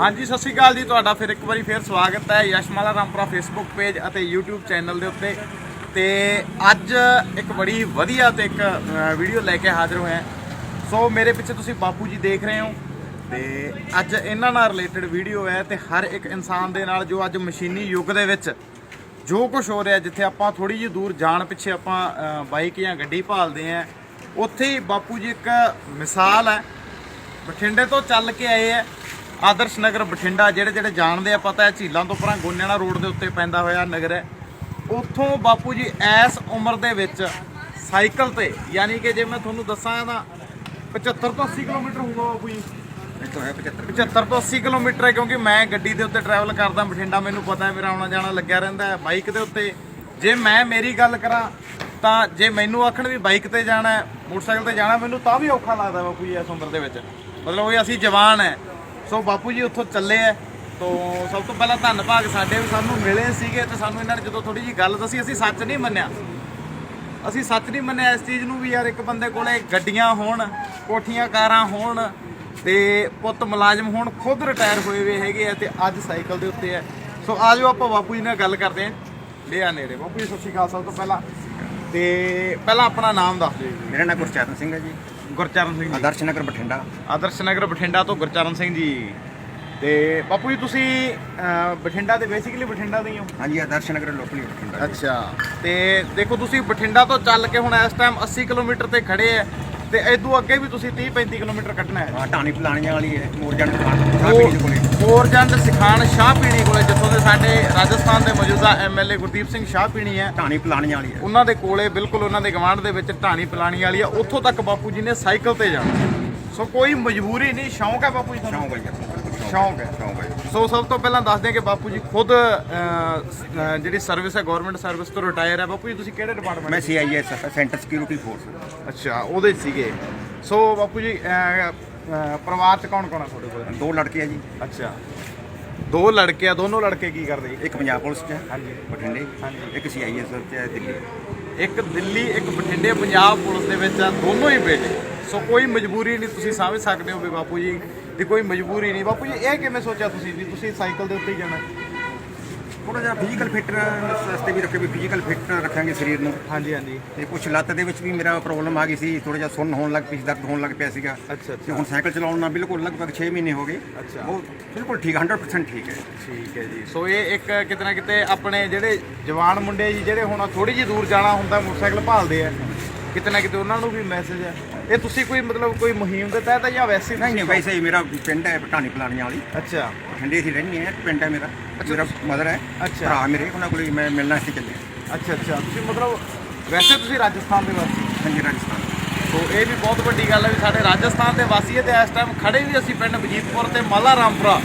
ਹਾਂਜੀ, ਸਤਿ ਸ਼੍ਰੀ ਅਕਾਲ ਜੀ, ਤੁਹਾਡਾ ਫਿਰ ਇੱਕ ਵਾਰੀ ਫੇਰ ਸਵਾਗਤ ਹੈ ਯਸ਼ਮਾਲਾ ਰਾਮਪੁਰਾ ਫੇਸਬੁੱਕ ਪੇਜ ਅਤੇ YouTube ਚੈਨਲ ਦੇ ਉੱਤੇ। ਤੇ ਅੱਜ ਇੱਕ ਬੜੀ ਵਧੀਆ ਤੇ ਇੱਕ ਵੀਡੀਓ ਲੈ ਕੇ ਹਾਜ਼ਰ ਹੋਇਆ। ਸੋ ਮੇਰੇ ਪਿੱਛੇ ਤੁਸੀਂ ਬਾਪੂ ਜੀ ਦੇਖ ਰਹੇ ਹੋ। ਤੇ ਅੱਜ ਇਹਨਾਂ ਨਾਲ ਰਿਲੇਟਡ ਵੀਡੀਓ ਹੈ ਤੇ ਹਰ ਇੱਕ ਇਨਸਾਨ ਦੇ ਨਾਲ ਜੋ ਅੱਜ ਮਸ਼ੀਨੀ ਯੁੱਗ ਦੇ ਵਿੱਚ ਜੋ ਕੁਝ ਹੋ ਰਿਹਾ, ਜਿੱਥੇ ਆਪਾਂ ਥੋੜੀ ਜਿਹੀ ਦੂਰ ਜਾਣ ਪਿੱਛੇ ਆਪਾਂ ਬਾਈਕ ਜਾਂ ਗੱਡੀ ਭਾਲਦੇ ਆਂ ਉੱਥੇ ਹੀ ਬਾਪੂ ਜੀ ਇੱਕ ਮਿਸਾਲ ਹੈ। ਬਠਿੰਡੇ ਤੋਂ ਚੱਲ ਕੇ ਆਏ ਆ ਆਦਰਸ਼ ਨਗਰ ਬਠਿੰਡਾ ਜਿਹੜੇ ਜਿਹੜੇ ਜਾਣਦੇ ਆ ਪਤਾ ਹੈ ਝੀਲਾਂ ਤੋਂ ਪਰਾਂ ਗੋਨਿਆਣਾ ਰੋਡ ਦੇ ਉੱਤੇ ਪੈਂਦਾ ਹੋਇਆ ਨਗਰ ਹੈ। ਉੱਥੋਂ ਬਾਪੂ ਜੀ ਐਸ ਉਮਰ ਦੇ ਵਿੱਚ ਸਾਈਕਲ ਤੇ ਯਾਨੀ ਕਿ ਜੇ ਮੈਂ ਤੁਹਾਨੂੰ ਦੱਸਾਂ ਤਾਂ 75 ਤੋਂ 80 ਕਿਲੋਮੀਟਰ ਹੋਊਗਾ ਬਾਪੂ ਜੀ। ਇੱਥੋਂ ਹੈ 75 75 ਤੋਂ 80 ਕਿਲੋਮੀਟਰ ਹੈ ਕਿਉਂਕਿ ਮੈਂ ਗੱਡੀ ਦੇ ਉੱਤੇ ਟਰੈਵਲ ਕਰਦਾ ਬਠਿੰਡਾ ਮੈਨੂੰ ਪਤਾ ਹੈ ਮੇਰਾ ਆਉਣਾ ਜਾਣਾ ਲੱਗਿਆ ਰਹਿੰਦਾ ਹੈ ਬਾਈਕ ਦੇ ਉੱਤੇ। ਜੇ ਮੈਂ ਮੇਰੀ ਗੱਲ ਕਰਾਂ ਤਾਂ ਜੇ ਮੈਨੂੰ ਆਖਣ ਵੀ ਬਾਈਕ ਤੇ ਜਾਣਾ ਹੈ ਮੋਟਰਸਾਈਕਲ ਤੇ ਜਾਣਾ ਮੈਨੂੰ ਤਾਂ ਵੀ ਔਖਾ ਲੱਗਦਾ ਬਾਪੂ ਜੀ ਇਸ ਉਮਰ ਦੇ ਵਿੱਚ। ਮਤਲਬ ਉਹ ਅਸੀਂ ਜਵਾਨ ਹੈ ਸੋ ਬਾਪੂ ਜੀ ਉੱਥੋਂ ਚੱਲੇ ਹੈ ਤੋਂ ਸਭ ਤੋਂ ਪਹਿਲਾਂ ਧੰਨਵਾਦ ਸਾਡੇ ਵੀ ਸਾਨੂੰ ਮਿਲੇ ਸੀਗੇ ਤੇ ਸਾਨੂੰ ਇਹਨਾਂ ਨੇ ਜਦੋਂ ਥੋੜੀ ਜੀ ਗੱਲ ਦੱਸੀ, ਅਸੀਂ ਸੱਚ ਨਹੀਂ ਮੰਨਿਆ। ਅਸੀਂ ਸੱਚ ਨਹੀਂ ਮੰਨਿਆ ਇਸ ਚੀਜ਼ ਨੂੰ ਵੀ ਯਾਰ ਇੱਕ ਬੰਦੇ ਕੋਲੇ ਗੱਡੀਆਂ ਹੋਣ, ਕੋਠੀਆਂ, ਕਾਰਾਂ ਹੋਣ ਤੇ ਪੁੱਤ ਮੁਲਾਜ਼ਮ ਹੋਣ, ਖੁਦ ਰਿਟਾਇਰ ਹੋਏ ਹੋਏ ਹੈਗੇ ਆ ਤੇ ਅੱਜ ਸਾਈਕਲ ਦੇ ਉੱਤੇ ਆ। ਸੋ ਆਜੋ ਆਪਾਂ ਬਾਪੂ ਜੀ ਨਾਲ ਗੱਲ ਕਰਦੇ ਆਂ ਲਿਆ ਨੇੜੇ। ਬਾਪੂ ਜੀ, ਸਤਿ ਸ਼੍ਰੀ ਅਕਾਲ ਸਭ ਤੋਂ ਪਹਿਲਾਂ। ਤੇ ਪਹਿਲਾਂ ਆਪਣਾ ਨਾਮ ਦੱਸ ਦਿਓ। ਮੇਰਾ ਨਾਮ ਗੁਰਚਰਨ ਸਿੰਘ ਹੈ ਜੀ। ਗੁਰਚਰਨ ਸਿੰਘ ਜੀ। ਆਦਰਸ਼ ਨਗਰ ਬਠਿੰਡਾ। ਆਦਰਸ਼ ਨਗਰ ਬਠਿੰਡਾ ਤੋਂ ਗੁਰਚਰਨ ਸਿੰਘ ਜੀ। ਤੇ ਬਾਪੂ ਜੀ ਤੁਸੀਂ ਅਹ, ਬਠਿੰਡਾ ਦੇ ਬੇਸਿਕਲੀ ਬਠਿੰਡਾ ਦੇ ਹੀ ਹੋ? ਹਾਂਜੀ ਆਦਰਸ਼ ਨਗਰ ਲੋਕਲੀ ਬਠਿੰਡਾ। ਅੱਛਾ। ਤੇ ਦੇਖੋ ਤੁਸੀਂ ਬਠਿੰਡਾ ਤੋਂ ਚੱਲ ਕੇ ਹੁਣ ਇਸ ਟਾਈਮ 80 ਕਿਲੋਮੀਟਰ ਤੇ ਖੜੇ ਆ ਤੇ ਇਦੋਂ ਅੱਗੇ ਵੀ ਤੁਸੀਂ 30 35 ਕਿਲੋਮੀਟਰ ਕੱਢਣਾ ਹੈ ਹਾਂ ਢਾਣੀ ਫਲਾਣੀਆਂ ਵਾਲੀ ਹੈ ਦੁਕਾਨ ਕਾਫੀ ਕੋਲੇ ਹੋਰ ਜੰਡ ਸਿਖਾਨ ਸ਼ਾਹ ਪੀਣੀ ਕੋਲੇ ਜਿੱਥੋਂ ਦੇ ਸਾਡੇ ਰਾਜਸਥਾਨ ਦੇ ਮੌਜੂਦਾ ਐਮਐਲਏ ਗੁਰਦੀਪ ਸਿੰਘ ਸ਼ਾਹ ਪੀਣੀ ਹੈ। ਢਾਣੀ ਫਲਾਣੀਆਂ ਵਾਲੀ ਹੈ। ਉਹਨਾਂ ਦੇ ਕੋਲੇ ਬਿਲਕੁਲ ਉਹਨਾਂ ਦੇ ਗਵਾਂਢ ਦੇ ਵਿੱਚ ਢਾਣੀ ਪਲਾਣੀ ਵਾਲੀ ਆ ਉੱਥੋਂ ਤੱਕ ਬਾਪੂ ਜੀ ਨੇ ਸਾਈਕਲ ਤੇ ਜਾਣਾ। ਸੋ ਕੋਈ ਮਜਬੂਰੀ ਨਹੀਂ ਸ਼ੌਂਕ ਹੈ ਬਾਪੂ ਜੀ ਤੁਹਾਨੂੰ? ਸ਼ੌਂਕ ਹੈ ਸ਼ੌਂਕ ਹੈ। ਸ਼ੌਂਕ ਹੈ। ਸੋ ਸਭ ਤੋਂ ਪਹਿਲਾਂ ਦੱਸ ਦਿਆਂ ਕਿ ਬਾਪੂ ਜੀ ਖੁਦ ਜਿਹੜੀ ਸਰਵਿਸ ਹੈ ਗਵਰਨਮੈਂਟ ਸਰਵਿਸ ਤੋਂ ਰਿਟਾਇਰ ਹੈ। ਬਾਪੂ ਜੀ ਤੁਸੀਂ ਕਿਹੜੇ ਡਿਪਾਰਟਮੈਂਟ ਮੈਂ ਸੀਆਈਐਸ ਸੈਂਟਰ ਸਿਕਿਉਰਿਟੀ ਫੋਰਸ ਅੱਛਾ ਉਹਦੇ ਸੀਗੇ। ਸੋ ਬਾਪੂ ਜੀ ਅਹ, ਪਰਿਵਾਰ ਚ ਕੌਣ ਕੌਣ ਆ ਤੁਹਾਡੇ ਕੋਲ? ਦੋ ਲੜਕੇ ਆ ਜੀ। ਅੱਛਾ। ਦੋ ਲੜਕੇ ਆ ਦੋਨੋਂ ਲੜਕੇ ਕੀ ਕਰਦੇ ਜੀ? ਇੱਕ ਪੰਜਾਬ ਪੁਲਿਸ ਚ ਹੈ ਹਾਂਜੀ। ਬਠਿੰਡੇ। ਹਾਂਜੀ। ਇੱਕ ਸੀਆਈਐਸ ਚ ਹੈ ਦਿੱਲੀ। ਇੱਕ ਦਿੱਲੀ ਇੱਕ ਬਠਿੰਡੇ ਪੰਜਾਬ ਪੁਲਿਸ ਦੇ ਵਿੱਚ ਆ ਦੋਨੋਂ ਹੀ ਬੇਟੇ। ਸੋ ਕੋਈ ਮਜਬੂਰੀ ਨਹੀਂ ਤੁਸੀਂ ਸਮਝ ਸਕਦੇ ਹੋ ਵੀ ਬਾਪੂ ਜੀ ਦੀ ਕੋਈ ਮਜਬੂਰੀ ਨਹੀਂ। ਬਾਪੂ ਜੀ ਇਹ ਕਿਵੇਂ ਸੋਚਿਆ ਤੁਸੀਂ ਵੀ ਤੁਸੀਂ ਸਾਈਕਲ ਦੇ ਉੱਤੇ ਹੀ ਜਾਣਾ? ਥੋੜਾ ਜਿਹਾ ਫਿਜ਼ੀਕਲ ਫਿਟ ਵਾਸਤੇ ਵੀ ਰੱਖੇ ਵੀ ਫਿਜ਼ੀਕਲ ਫਿਟ ਰੱਖਾਂਗੇ ਸਰੀਰ ਨੂੰ। ਹਾਂਜੀ ਹਾਂਜੀ। ਤੇ ਕੁਝ ਲੱਤ ਦੇ ਵਿੱਚ ਵੀ ਮੇਰਾ ਪ੍ਰੋਬਲਮ ਆ ਗਈ ਸੀ ਥੋੜਾ ਜਿਹਾ ਸੁੰਨ ਹੋਣ ਲੱਗ ਪਈ ਸੀ, ਦਰਦ ਹੋਣ ਲੱਗ ਪਿਆ ਸੀਗਾ। ਅੱਛਾ ਤੇ ਹੁਣ ਸਾਈਕਲ ਚਲਾਉਣ ਨਾਲ ਬਿਲਕੁਲ ਲਗਭਗ 6 ਮਹੀਨੇ ਹੋ ਗਏ। ਅੱਛਾ। ਉਹ ਬਿਲਕੁਲ ਠੀਕ 100% ਠੀਕ ਹੈ। ਠੀਕ ਹੈ ਜੀ। ਸੋ ਇਹ ਇੱਕ ਕਿਤੇ ਨਾ ਕਿਤੇ ਆਪਣੇ ਜਿਹੜੇ ਜਵਾਨ ਮੁੰਡੇ ਜੀ ਜਿਹੜੇ ਹੁਣ ਥੋੜੀ ਜਿਹੀ ਦੂਰ ਜਾਣਾ ਹੁੰਦਾ ਮੋਟਰਸਾਈਕਲ ਭਾਲਦੇ ਆ ਕਿਤੇ ਨਾ ਕਿਤੇ ਉਹਨਾਂ ਨੂੰ ਵੀ ਮੈਸੇਜ ਹੈ ਇਹ ਤੁਸੀਂ ਕੋਈ ਮਤਲਬ ਕੋਈ ਮੁਹਿੰਮ ਦੇ ਤਹਿਤ ਜਾਂ ਵੈਸੇ ਨਹੀਂ ਨਹੀਂ ਵੈਸੇ ਹੀ ਮੇਰਾ ਪਿੰਡ ਹੈ ਢਾਣੀ ਪਲਾਣੀਆਂ ਵਾਲੀ। ਅੱਛਾ। ਠੰਡੇ ਸੀ ਰਹਿੰਦੀ ਹੈ ਪਿੰਡ ਹੈ ਮੇਰਾ। ਮੇਰਾ ਮਦਰ ਹੈ ਅੱਛਾ। ਭਰਾ ਮੇਰੇ ਉਹਨਾਂ ਕੋਲ ਮੈਂ ਮਿਲਣਾ ਸੀ ਚੱਲੇ ਅੱਛਾ ਅੱਛਾ। ਤੁਸੀਂ ਮਤਲਬ ਵੈਸੇ ਤੁਸੀਂ ਰਾਜਸਥਾਨ ਦੇ ਵਾਸੀ। ਹਾਂਜੀ ਰਾਜਸਥਾਨ। ਸੋ ਇਹ ਵੀ ਬਹੁਤ ਵੱਡੀ ਗੱਲ ਹੈ ਵੀ ਸਾਡੇ ਰਾਜਸਥਾਨ ਦੇ ਵਾਸੀ ਹੈ ਤੇ ਇਸ ਟਾਈਮ ਖੜੇ ਵੀ ਅਸੀਂ ਪਿੰਡ ਵਜੀਦਪੁਰ ਤੇ ਮਾਲਾ ਰਾਮਪੁਰਾ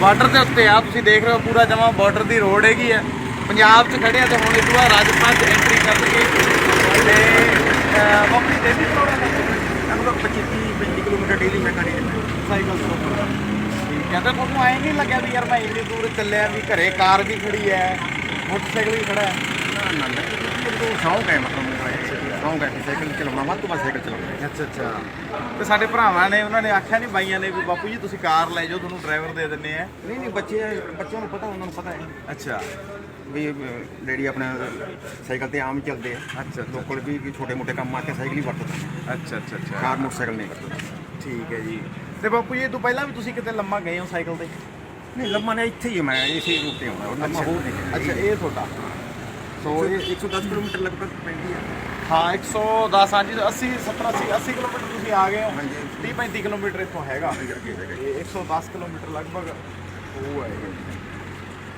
ਬਾਰਡਰ ਦੇ ਉੱਤੇ ਆ। ਤੁਸੀਂ ਦੇਖ ਰਹੇ ਹੋ ਪੂਰਾ ਜਮਾ ਬਾਰਡਰ ਦੀ ਰੋਡ ਹੈਗੀ ਹੈ। ਪੰਜਾਬ 'ਚ ਖੜੇ ਆ ਤੇ ਹੁਣ ਇਸ ਤੋਂ ਬਾਅਦ ਰਾਜਸਥਾਨ 'ਚ ਐਂਟਰੀ ਕਰਨਗੇ ਤੇ ਅਹ, ਬਾਕੀ ਦੇਸੀ ਚਲਾਉਣਾ ਲਗਭਗ 25 25 ਕਿਲੋਮੀਟਰ ਡੇਲੀ ਮੈਂ ਕਰੀ ਜਾਂਦਾ ਸਾਈਕਲ ਤੋਂ ਠੀਕ ਹੈ ਤਾਂ ਤੁਹਾਨੂੰ ਐਂ ਨਹੀਂ ਲੱਗਿਆ ਵੀ ਯਾਰ ਮੈਂ ਇੰਨੀ ਦੂਰ ਚੱਲਿਆ ਵੀ ਘਰੇ ਕਾਰ ਵੀ ਖੜੀ ਹੈ ਮੋਟਰਸਾਈਕਲ ਵੀ ਖੜਾ ਹੈ ਨਾ ਨਾ ਮੈਨੂੰ ਸ਼ੌਂਕ ਹੈ ਮਤਲਬ ਮੇਰਾ ਇਹ ਸ਼ੌਂਕ ਹੈ ਕਿ ਸਾਈਕਲ ਚਲਾਉਣਾ ਵੱਧ ਤੋਂ ਸਾਈਕਲ ਚਲਾਉਣਾ। ਅੱਛਾ ਅੱਛਾ। ਤੇ ਸਾਡੇ ਭਰਾਵਾਂ ਨੇ ਉਹਨਾਂ ਨੇ ਆਖਿਆ ਨਹੀਂ ਬਾਈਆਂ ਨੇ ਵੀ ਬਾਪੂ ਜੀ ਤੁਸੀਂ ਕਾਰ ਲੈ ਜਾਓ ਤੁਹਾਨੂੰ ਡਰਾਈਵਰ ਦੇ ਦਿੰਨੇ ਆ। ਨਹੀਂ ਨਹੀਂ ਬੱਚੇ ਬੱਚਿਆਂ ਨੂੰ ਪਤਾ ਉਹਨਾਂ ਨੂੰ ਪਤਾ ਹੈ। ਅੱਛਾ। ਵੀ ਡੈਡੀ ਆਪਣਾ ਸਾਈਕਲ ਤੇ ਆਮ ਚੱਲਦੇ ਆ। ਅੱਛਾ। ਲੋਕਲ ਵੀ ਛੋਟੇ ਮੋਟੇ ਕੰਮ ਆਤੇ ਸਾਈਕਲ ਹੀ ਵਰਤਦੇ ਅੱਛਾ ਅੱਛਾ ਅੱਛਾ। ਕਾਰ ਮੋਟਰਸਾਈਕਲ ਨਹੀਂ ਵਰਤਦੇ। ਠੀਕ ਹੈ ਜੀ। ਤੇ ਬਾਪੂ ਜੀ ਤੋਂ ਪਹਿਲਾਂ ਵੀ ਤੁਸੀਂ ਕਿਤੇ ਲੰਮਾ ਗਏ ਹੋ ਸਾਈਕਲ ਤੇ? ਨਹੀਂ ਲੰਮਾ ਨੇ ਇੱਥੇ ਹੀ ਹਾਂ ਮੈਂ ਇਸੇ ਰੂਟ ਤੇ ਉਹ ਲੰਮਾ ਹੋਰ ਨਹੀਂ ਅੱਛਾ ਇਹ ਤੁਹਾਡਾ। ਸੋ ਇਹ 110 ਕਿਲੋਮੀਟਰ ਲਗਭਗ ਪੈਂਦੀ ਹੈ ਹਾਂ 110 ਹਾਂਜੀ 80 70 80 80 ਕਿਲੋਮੀਟਰ ਤੁਸੀਂ ਆ ਗਏ ਹੋ। ਹਾਂਜੀ। 30 35 ਕਿਲੋਮੀਟਰ ਇੱਥੋਂ ਹੈਗਾ। ਹੈਗਾ। ਇਹ 110 ਕਿਲੋਮੀਟਰ ਲਗਭਗ ਉਹ ਹੈ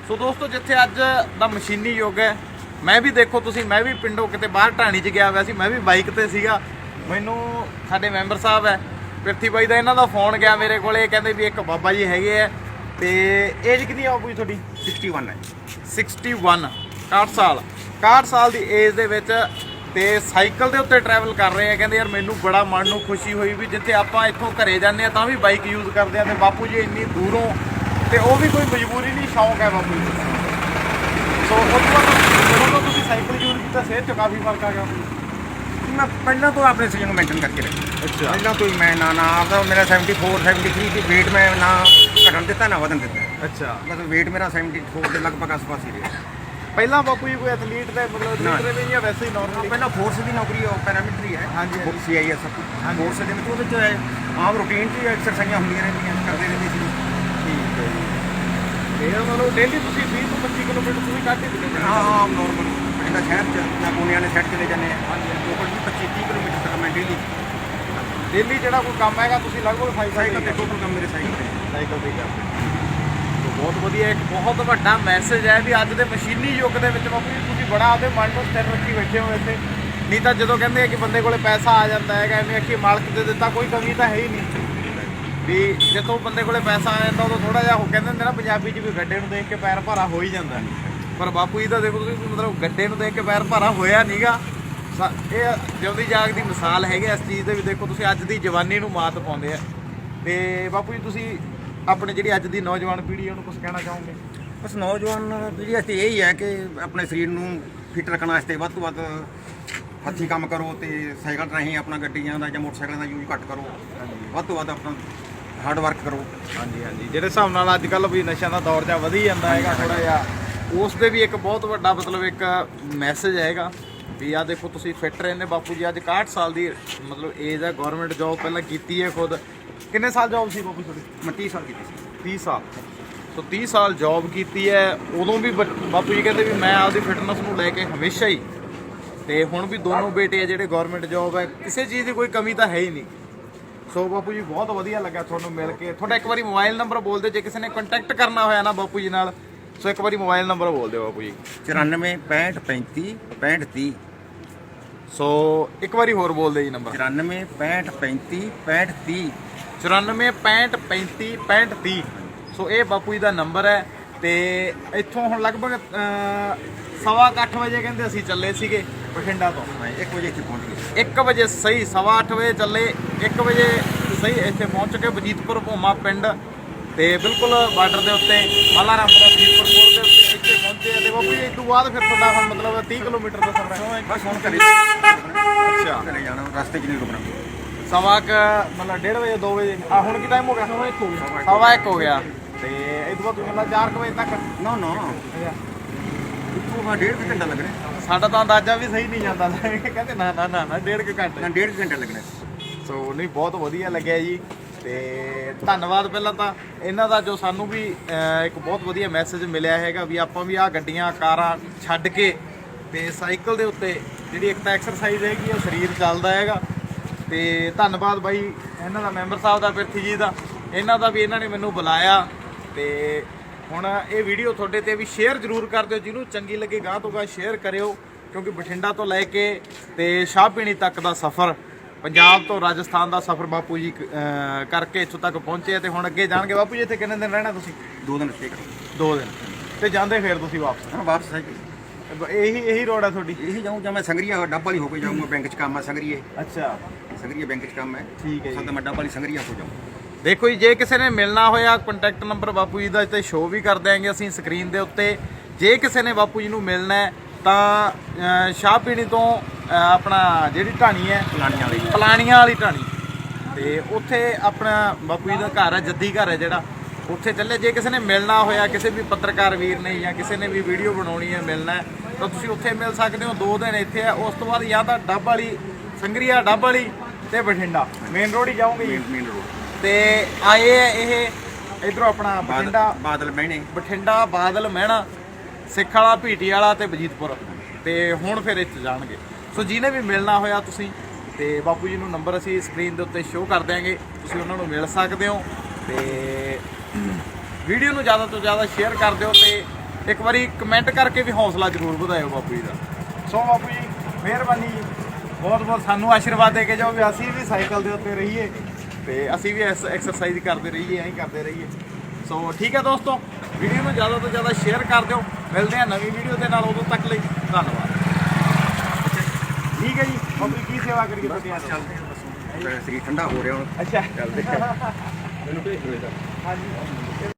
ਸੋ ਦੋਸਤੋ ਜਿੱਥੇ ਅੱਜ ਦਾ ਮਸ਼ੀਨੀ ਯੁੱਗ ਹੈ ਮੈਂ ਵੀ ਦੇਖੋ ਤੁਸੀਂ ਮੈਂ ਵੀ ਪਿੰਡੋਂ ਕਿਤੇ ਬਾਹਰ ਢਾਣੀ 'ਚ ਗਿਆ ਹੋਇਆ ਸੀ ਮੈਂ ਵੀ ਬਾਈਕ ਤੇ ਸੀਗਾ। ਮੈਨੂੰ ਸਾਡੇ ਮੈਂਬਰ ਸਾਹਿਬ ਹੈ ਪਿਰਥੀ ਬਾਈ ਦਾ ਇਹਨਾਂ ਦਾ ਫੋਨ ਗਿਆ ਮੇਰੇ ਕੋਲੇ ਇਹ ਕਹਿੰਦੇ ਵੀ ਇੱਕ ਬਾਬਾ ਜੀ ਹੈਗੇ ਆ ਤੇ ਏਜ ਕਿੰਨੀ ਆ ਬਾਪੂ ਜੀ ਤੁਹਾਡੀ? 61 ਹੈ। 61 61 ਸਾਲ। 61 ਸਾਲ ਦੀ ਏਜ ਦੇ ਵਿੱਚ ਤੇ ਸਾਈਕਲ ਦੇ ਉੱਤੇ ਟਰੈਵਲ ਕਰ ਰਹੇ ਆ। ਕਹਿੰਦੇ ਯਾਰ ਮੈਨੂੰ ਬੜਾ ਮਨ ਨੂੰ ਖੁਸ਼ੀ ਹੋਈ ਵੀ ਜਿੱਥੇ ਆਪਾਂ ਇੱਥੋਂ ਘਰੇ ਜਾਂਦੇ ਆ ਤਾਂ ਵੀ ਬਾਈਕ ਯੂਜ਼ ਕਰਦੇ ਆ ਤੇ ਬਾਪੂ ਜੀ ਇੰਨੀ ਦੂਰੋਂ ਤੇ ਉਹ ਵੀ ਕੋਈ ਮਜਬੂਰੀ ਨਹੀਂ ਸ਼ੌਂਕ ਹੈ ਬਾਪੂ ਜੀ। ਸੋ ਉਸ ਤੋਂ ਜਦੋਂ ਤੋਂ ਤੁਸੀਂ ਸਾਈਕਲ ਯੂਜ਼ ਕੀਤਾ ਸਿਹਤ 'ਚ ਕਾਫੀ ਫ਼ਰਕ ਆ ਗਿਆ ਮੈਂ ਪਹਿਲਾਂ ਤੋਂ ਆਪਣੇ ਸਰੀਰ ਨੂੰ ਮੇਨਟੇਨ ਕਰਕੇ ਰੱਖਿਆ। ਅੱਛਾ। ਪਹਿਲਾਂ ਤੋਂ ਹੀ ਮੈਂ ਨਾ ਨਾ ਆਪਦਾ ਮੇਰਾ 74 73 ਦੀ weight ਮੈਂ ਨਾ ਘਟਣ ਦਿੱਤਾ ਨਾ ਵਧਣ ਦਿੱਤਾ। ਅੱਛਾ। ਬਸ weight ਮੇਰਾ 74 ਦੇ ਲਗਭਗ ਆਸ-ਪਾਸ ਹੀ ਰਿਹਾ। ਪਹਿਲਾਂ ਬਾਪੂ ਜੀ ਕੋਈ ਐਥਲੀਟ ਦੇ ਮਤਲਬ ਨਾ। ਲੀਡਰ ਵੀ ਜਾਂ ਵੈਸੇ ਹੀ ਨਾਰਮਲੀ ਪਹਿਲਾਂ ਫੋਰਸ ਦੀ ਨੌਕਰੀ ਉਹ ਪੈਰਾਮਿਲਟਰੀ ਹੈ। ਹਾਂਜੀ, ਹਾਂਜੀ। ਸੀਆਈਐਸ ਫੋਰਸ ਦੇ ਵਿੱਚ ਉਹਦੇ ਚ ਆਮ ਰੂਟੀਨ 'ਚ ਐਕਸਰਸਾਈਜ਼ਾਂ ਹੁੰਦੀਆਂ ਰਹਿੰਦੀਆਂ ਕਰਦੇ ਰਹਿੰਦੇ ਸੀ। ਠੀਕ ਹੈ ਜੀ। ਇਹ ਮਤਲਬ ਡੇਲੀ ਤੁਸੀਂ 20 ਤੋਂ 25 ਕਿਲੋਮੀਟਰ ਤੁਸੀਂ ਕੱਢ ਹੀ ਦਿੰਦੇ ਹਾਂ। ਹਾਂ ਨਾਰਮਲ ਇਹਦਾ ਸ਼ਹਿਰ 'ਚ ਜਾਂ ਕੋਨਿਆਂ ਦੇ ਸਾਈਡ ਚਲੇ ਜਾਂਦੇ ਆ ਹਾਂਜੀ ਲੋਕਲ ਵੀ 25 30 ਕਿਲੋਮੀਟਰ ਤੱਕ ਮੈਂ ਡੇਲੀ ਡੇਲੀ ਜਿਹੜਾ ਕੋਈ ਕੰਮ ਹੈਗਾ ਤੁਸੀਂ ਲਗਭਗ ਸਾਈਕਲ ਸਾਈਕਲ ਤੇ ਟੋਟਲ ਕੰਮ ਮੇਰੇ ਸਾਈਕਲ ਤੇ। ਸਾਈਕਲ ਤੇ ਕਰਦੇ ਤੋ ਬਹੁਤ ਵਧੀਆ, ਇੱਕ ਬਹੁਤ ਵੱਡਾ ਮੈਸੇਜ ਹੈ ਵੀ ਅੱਜ ਦੇ ਮਸ਼ੀਨੀ ਯੁੱਗ ਦੇ ਵਿੱਚ ਬਾਪੂ ਜੀ ਤੁਸੀਂ ਬੜਾ ਆਪਦੇ ਮਨ ਨੂੰ ਸਥਿਰ ਰੱਖੀ ਬੈਠੇ ਹੋ ਇੱਥੇ। ਨਹੀਂ ਤਾਂ ਜਦੋਂ ਕਹਿੰਦੇ ਆ ਕਿ ਬੰਦੇ ਕੋਲੇ ਪੈਸਾ ਆ ਜਾਂਦਾ ਹੈਗਾ ਐਵੇਂ ਕਿ ਮਾਲਕ ਦੇ ਦਿੱਤਾ, ਕੋਈ ਕਮੀ ਤਾਂ ਹੈ ਹੀ ਨਹੀਂ। ਵੀ ਜਦੋਂ ਬੰਦੇ ਕੋਲੇ ਪੈਸਾ ਆ ਜਾਂਦਾ, ਉਦੋਂ ਥੋੜਾ ਜਿਹਾ ਉਹ ਕਹਿੰਦੇ ਹੁੰਦੇ ਨਾ, ਪੰਜਾਬੀ 'ਚ ਵੀ ਗੱਡੇ ਨੂੰ ਦੇਖ ਕੇ ਪੈਰ ਭਾਰਾ ਹੋ ਹੀ ਜਾਂਦਾ। ਪਰ ਬਾਪੂ ਜੀ ਦਾ ਦੇਖੋ ਤੁਸੀਂ ਮਤਲਬ ਗੱਡੇ ਨੂੰ ਦੇਖ ਕੇ ਪੈਰ ਭਾਰਾ ਹੋਇਆ ਨਹੀਂਗਾ ਇਹ ਜਿਉਂਦੀ ਜਾਗ ਦੀ ਮਿਸਾਲ ਹੈਗੇ ਇਸ ਚੀਜ਼ ਦੇ ਵੀ ਦੇਖੋ ਤੁਸੀਂ ਅੱਜ ਦੀ ਜਵਾਨੀ ਨੂੰ ਮਾਤ ਪਾਉਂਦੇ ਆ। ਤੇ ਬਾਪੂ ਜੀ ਤੁਸੀਂ ਆਪਣੇ ਜਿਹੜੀ ਅੱਜ ਦੀ ਨੌਜਵਾਨ ਪੀੜ੍ਹੀ ਹੈ ਉਹਨੂੰ ਕੁਝ ਕਹਿਣਾ ਚਾਹੋਗੇ? ਬਸ ਨੌਜਵਾਨ ਪੀੜ੍ਹੀ ਵਾਸਤੇ ਇਹੀ ਹੈ ਕਿ ਆਪਣੇ ਸਰੀਰ ਨੂੰ ਫਿੱਟ ਰੱਖਣ ਵਾਸਤੇ ਵੱਧ ਤੋਂ ਵੱਧ ਹੱਥੀਂ ਕੰਮ ਕਰੋ ਤੇ ਸਾਈਕਲ ਰਾਹੀਂ ਆਪਣਾ ਗੱਡੀਆਂ ਦਾ ਜਾਂ ਮੋਟਰਸਾਈਕਲਾਂ ਦਾ ਯੂਜ਼ ਘੱਟ ਕਰੋ। ਵੱਧ ਤੋਂ ਵੱਧ ਆਪਣਾ ਹਾਰਡ ਵਰਕ ਕਰੋ। ਹਾਂਜੀ ਹਾਂਜੀ। ਜਿਹੜੇ ਹਿਸਾਬ ਨਾਲ ਅੱਜ ਕੱਲ ਵੀ ਨਸ਼ਿਆਂ ਦਾ ਦੌਰ ਜਾਂ ਵਧੀ ਜਾਂਦਾ ਹੈਗਾ ਥੋੜਾ ਜਿਹਾ ਉਸ ਦੇ ਵੀ ਇੱਕ ਬਹੁਤ ਵੱਡਾ ਮਤਲਬ ਇੱਕ ਮੈਸੇਜ ਹੈਗਾ ਵੀ ਆ ਦੇਖੋ ਤੁਸੀਂ ਫਿੱਟ ਰਹਿੰਦੇ ਬਾਪੂ ਜੀ ਅੱਜ 61 ਸਾਲ ਦੀ ਮਤਲਬ ਏਜ ਹੈ। ਗਵਰਨਮੈਂਟ ਜੌਬ ਪਹਿਲਾਂ ਕੀਤੀ ਹੈ ਖੁਦ। ਕਿੰਨੇ ਸਾਲ ਜੌਬ ਸੀ ਬਾਪੂ ਤੁਹਾਡੀ? ਮੈਂ 30 ਸਾਲ ਕੀਤੀ ਸੀ। 30 ਸਾਲ। ਸੋ 30 ਸਾਲ ਜੌਬ ਕੀਤੀ ਹੈ। ਉਦੋਂ ਵੀ ਬ- ਬਾਪੂ ਜੀ ਕਹਿੰਦੇ ਵੀ ਮੈਂ ਆਪਦੀ ਫਿਟਨੈਸ ਨੂੰ ਲੈ ਕੇ ਹਮੇਸ਼ਾ ਹੀ ਤੇ ਹੁਣ ਵੀ ਦੋਨੋਂ ਬੇਟੇ ਆ ਜਿਹੜੇ ਗਵਰਨਮੈਂਟ ਜੌਬ ਹੈ। ਕਿਸੇ ਚੀਜ਼ ਦੀ ਕੋਈ ਕਮੀ ਤਾਂ ਹੈ ਹੀ ਨਹੀਂ। ਸੋ ਬਾਪੂ ਜੀ ਬਹੁਤ ਵਧੀਆ ਲੱਗਾ ਤੁਹਾਨੂੰ ਮਿਲ ਕੇ। ਤੁਹਾਡਾ ਇੱਕ ਵਾਰੀ ਮੋਬਾਈਲ ਨੰਬਰ ਬੋਲ ਦਿਓ। ਜੇ ਕਿਸੇ ਨੇ ਕੰਟੈਕਟ ਕਰਨਾ ਹੋਇਆ ਨਾ ਬਾਪੂ ਜੀ ਨਾਲ ਸੋ ਇੱਕ ਵਾਰੀ ਮੋਬਾਈਲ ਨੰਬਰ ਬੋਲ ਦਿਓ ਬਾਪੂ ਜੀ। 94 65 35 65 30 ਸੋ ਇੱਕ ਵਾਰੀ ਹੋਰ ਬੋਲ ਦਿਓ ਜੀ ਨੰਬਰ 94 65 35 65 30 94 65 35 65 30 ਸੋ ਇਹ ਬਾਪੂ ਜੀ ਦਾ ਨੰਬਰ ਹੈ ਤੇ ਇੱਥੋਂ ਹੁਣ ਲਗਭਗ ਸਵਾ ਕੁ ਅੱਠ ਵਜੇ ਕਹਿੰਦੇ ਅਸੀਂ ਚੱਲੇ ਸੀਗੇ ਬਠਿੰਡਾ ਤੋਂ। ਮੈਂ 1 ਵਜੇ ਇੱਥੇ ਪਹੁੰਚ ਗਿਆ 1 ਵਜੇ ਸਹੀ ਸਵਾ ਅੱਠ ਵਜੇ ਚੱਲੇ 1 ਵਜੇ ਸਹੀ ਇੱਥੇ ਪਹੁੰਚ ਕੇ ਬਜੀਤਪੁਰ ਭੋਮਾ ਪਿੰਡ ਤੇ ਬਿਲਕੁਲ ਬਾਰਡਰ ਦੇ ਉੱਤੇ ਮਾਲਾਰਾਮਪੁਰਾ ਕੋਲ ਦੇ ਉੱਤੇ ਇੱਥੇ ਪਹੁੰਚੇ ਤੇ ਬਾਪੂ ਜੀ ਇਸ ਤੋਂ ਬਾਅਦ ਫਿਰ ਤੁਹਾਡਾ ਹੁਣ ਮਤਲਬ 30 ਕਿਲੋਮੀਟਰ ਦਾ ਸਫ਼ਰ ਹੈ। ਬਸ ਹੁਣ ਘਰੇ ਅੱਛਾ ਘਰੇ ਜਾਣਾ ਰਸਤੇ 'ਚ ਨਹੀਂ ਰੁਕਣਾ। ਸਵਾ ਕ ਮਤਲਬ 1:30 ਵਜੇ 2 ਵਜੇ। ਆ ਹੁਣ ਕੀ ਟਾਈਮ ਹੋ ਗਿਆ? ਸਵਾ 1 ਹੋ ਗਿਆ। ਸਵਾ 1 ਹੋ ਗਿਆ। ਤੇ ਇਹ ਤੋਂ ਬਾਅਦ ਤੁਸੀਂ ਮਤਲਬ 4 ਵਜੇ ਤੱਕ ਨਾ ਨਾ। ਇੱਥੋਂ ਡੇਢ ਕੁ ਘੰਟਾ ਲੱਗਣਾ ਸਾਡਾ ਤਾਂ ਅੰਦਾਜ਼ਾ ਵੀ ਸਹੀ ਨਹੀਂ ਜਾਂਦਾ। ਕਹਿੰਦੇ ਨਾ ਨਾ ਨਾ ਨਾ ਡੇਢ ਕੁ ਘੰਟੇ। ਨਾ ਡੇਢ ਕੁ ਘੰਟਾ ਲੱਗਣਾ। ਸੋ ਨਹੀਂ ਬਹੁਤ ਵਧੀਆ ਲੱਗਿਆ ਜੀ। ਤੇ ਧੰਨਵਾਦ ਪਹਿਲਾਂ ਤਾਂ ਇਹਨਾਂ ਦਾ ਜੋ ਸਾਨੂੰ ਵੀ ਇੱਕ ਬਹੁਤ ਵਧੀਆ ਮੈਸੇਜ ਮਿਲਿਆ ਹੈਗਾ ਵੀ ਆਪਾਂ ਵੀ ਆ ਗੱਡੀਆਂ ਕਾਰਾਂ ਛੱਡ ਕੇ ਤੇ ਸਾਈਕਲ ਦੇ ਉੱਤੇ ਜਿਹੜੀ ਇੱਕ ਤਾਂ ਐਕਸਰਸਾਈਜ਼ ਹੈਗੀ ਆ ਸਰੀਰ ਚੱਲਦਾ ਹੈਗਾ। ਤੇ ਧੰਨਵਾਦ ਬਾਈ ਇਹਨਾਂ ਦਾ ਮੈਂਬਰ ਸਾਹਿਬ ਦਾ ਪਿਰਥੀ ਜੀ ਦਾ। ਇਹਨਾਂ ਦਾ ਵੀ ਇਹਨਾਂ ਨੇ ਮੈਨੂੰ ਬੁਲਾਇਆ ਤੇ ਹੁਣ ਇਹ ਵੀਡੀਓ ਤੁਹਾਡੇ ਤੇ ਵੀ ਸ਼ੇਅਰ ਜ਼ਰੂਰ ਕਰ ਦਿਓ। ਜਿਹਨੂੰ ਚੰਗੀ ਲੱਗੇ ਗਾਂ ਤੋਂ ਗਾਂ ਸ਼ੇਅਰ ਕਰਿਓ ਕਿਉਂਕਿ ਬਠਿੰਡਾ ਤੋਂ ਲੈ ਕੇ ਤੇ ਸ਼ਾਹਪੀਣੀ ਤੱਕ ਦਾ ਸਫ਼ਰ ਪੰਜਾਬ ਤੋਂ ਰਾਜਸਥਾਨ ਦਾ ਸਫ਼ਰ ਬਾਪੂ ਜੀ ਕਰਕੇ ਇੱਥੋਂ ਤੱਕ ਪਹੁੰਚੇ ਤੇ ਹੁਣ ਅੱਗੇ ਜਾਣਗੇ। ਬਾਪੂ ਜੀ ਇੱਥੇ ਕਿੰਨੇ ਦਿਨ ਰਹਿਣਾ ਤੁਸੀਂ? ਦੋ ਦਿਨ ਕਰੋ ਦੋ ਦਿਨ। ਤੇ ਜਾਂਦੇ ਫੇਰ ਤੁਸੀਂ ਵਾਪਸ? ਹਾਂ ਵਾਪਸ ਆ ਜੀ। ਇਹੀ ਇਹੀ ਰੋਡ ਹੈ ਤੁਹਾਡੀ? ਇਹੀ ਜਾਊਂ ਜਾਂ ਮੈਂ ਸੰਗਰੀਆ ਡੱਬ ਵਾਲੀ ਹੋ ਕੇ ਜਾਊਂਗਾ ਬੈਂਕ 'ਚ ਕੰਮ ਆ ਸੰਗਰੀਏ। ਅੱਛਾ। ਸੰਗਰੀਆ ਬੈਂਕ 'ਚ ਕੰਮ ਹੈ। ਠੀਕ ਹੈ। ਸਦਾ ਮੈਂ ਡੱਬ ਵਾਲੀ ਸੰਗਰੀਆ ਹੋ ਜਾਊਂ। ਦੇਖੋ ਜੀ ਜੇ ਕਿਸੇ ਨੇ ਮਿਲਣਾ ਹੋਇਆ ਕੰਟੈਕਟ ਨੰਬਰ ਬਾਪੂ ਜੀ ਦਾ ਇੱਥੇ ਸ਼ੋਅ ਵੀ ਕਰ ਦਿਆਂਗੇ ਅਸੀਂ ਸਕਰੀਨ ਦੇ ਉੱਤੇ। ਜੇ ਕਿਸੇ ਨੇ ਬਾਪੂ ਜੀ ਨੂੰ ਮਿਲਣਾ ਹੈ ਤਾਂ ਸ਼ਾਹ ਪੀਣੀ ਤੋਂ ਆਪਣਾ ਜਿਹੜੀ ਢਾਣੀ ਹੈ ਪਲਾਨੀਆਂ ਵਾਲੀ। ਪਲਾਣੀਆਂ ਵਾਲੀ ਢਾਣੀ। ਤੇ ਉੱਥੇ ਆਪਣਾ ਬਾਪੂ ਜੀ ਦਾ ਘਰ ਹੈ ਜੱਦੀ ਘਰ ਹੈ ਜਿਹੜਾ। ਉੱਥੇ ਚੱਲੇ ਜੇ ਕਿਸੇ ਨੇ ਮਿਲਣਾ ਹੋਇਆ ਕਿਸੇ ਵੀ ਪੱਤਰਕਾਰ ਵੀਰ ਨੇ ਜਾਂ ਕਿਸੇ ਨੇ ਵੀ ਵੀਡੀਓ ਬਣਾਉਣੀ ਹੈ ਮਿਲਣਾ ਹੈ, ਤਾਂ ਤੁਸੀਂ ਉੱਥੇ ਮਿਲ ਸਕਦੇ ਹੋ ਦੋ ਦਿਨ ਇੱਥੇ ਆ ਉਸ ਤੋਂ ਬਾਅਦ ਜਾਂ ਤਾਂ ਡੱਬ ਵਾਲੀ ਸੰਗਰੀਆ ਡੱਬ ਵਾਲੀ ਤੇ ਬਠਿੰਡਾ। ਮੇਨ ਰੋਡ ਹੀ ਜਾਓਗੇ ਜੀ। ਮੇਨ ਰੋਡ ਤੇ ਆਏ ਹੈ ਇਹ ਇਧਰੋਂ ਆਪਣਾ ਬਠਿੰਡਾ। ਬਾਦਲ ਬਹਿਣੇ ਬਠਿੰਡਾ ਬਾਦਲ ਮਹਿਣਾ ਸਿੱਖ ਵਾਲਾ ਭੀਟੀ ਵਾਲਾ ਤੇ ਬਜੀਤਪੁਰ। ਤੇ ਹੁਣ ਫਿਰ ਇੱਥੇ ਜਾਣਗੇ। ਸੋ ਜਿਹਨੇ ਵੀ ਮਿਲਣਾ ਹੋਇਆ ਤੁਸੀਂ ਤੇ ਬਾਪੂ ਜੀ ਨੂੰ ਨੰਬਰ ਅਸੀਂ ਸਕਰੀਨ ਦੇ ਉੱਤੇ ਸ਼ੋਅ ਕਰ ਦਿਆਂਗੇ। ਤੁਸੀਂ ਉਹਨਾਂ ਨੂੰ ਮਿਲ ਸਕਦੇ ਹੋ। ਤੇ ਵੀਡੀਓ ਨੂੰ ਜ਼ਿਆਦਾ ਤੋਂ ਜ਼ਿਆਦਾ ਸ਼ੇਅਰ ਕਰ ਦਿਓ ਤੇ ਇੱਕ ਵਾਰੀ ਕਮੈਂਟ ਕਰਕੇ ਵੀ ਹੌਸਲਾ ਜ਼ਰੂਰ ਵਧਾਇਓ ਬਾਪੂ ਜੀ ਦਾ। ਸੋ ਬਾਪੂ ਜੀ ਮਿਹਰਬਾਨੀ ਜੀ। ਬਹੁਤ ਬਹੁਤ ਸਾਨੂੰ ਆਸ਼ੀਰਵਾਦ ਦੇ ਕੇ ਜਾਓ ਵੀ ਅਸੀਂ ਵੀ ਸਾਈਕਲ ਦੇ ਉੱਤੇ ਰਹੀਏ ਤੇ ਅਸੀਂ ਵੀ ਐਸ ਐਕਸਰਸਾਈਜ਼ ਕਰਦੇ ਰਹੀਏ ਐਂ ਕਰਦੇ ਰਹੀਏ। ਸੋ ਠੀਕ ਹੈ ਦੋਸਤੋ ਵੀਡੀਓ ਨੂੰ ਜ਼ਿਆਦਾ ਤੋਂ ਜ਼ਿਆਦਾ ਸ਼ੇਅਰ ਕਰ ਦਿਓ। ਮਿਲਦੇ ਹਾਂ ਨਵੀਂ ਵੀਡੀਓ ਦੇ ਨਾਲ ਉਦੋਂ ਤੱਕ ਲਈ। ਧੰਨਵਾਦ। ਠੀਕ ਹੈ ਜੀ ਜੀ ਕੀ ਸੇਵਾ ਕਰੀਏ ਤੁਹਾਡੀ ਅੱਜ ਚੱਲਦੇ ਹਾਂ ਬਸ। ਸਰੀਰ ਠੰਡਾ ਹੋ ਰਿਹਾ ਹੁਣ। ਅੱਛਾ। ਚੱਲਦੇ ਮੈਨੂੰ ਭੇਜ ਦਿਓ ਇਹਦਾ। ਹਾਂਜੀ।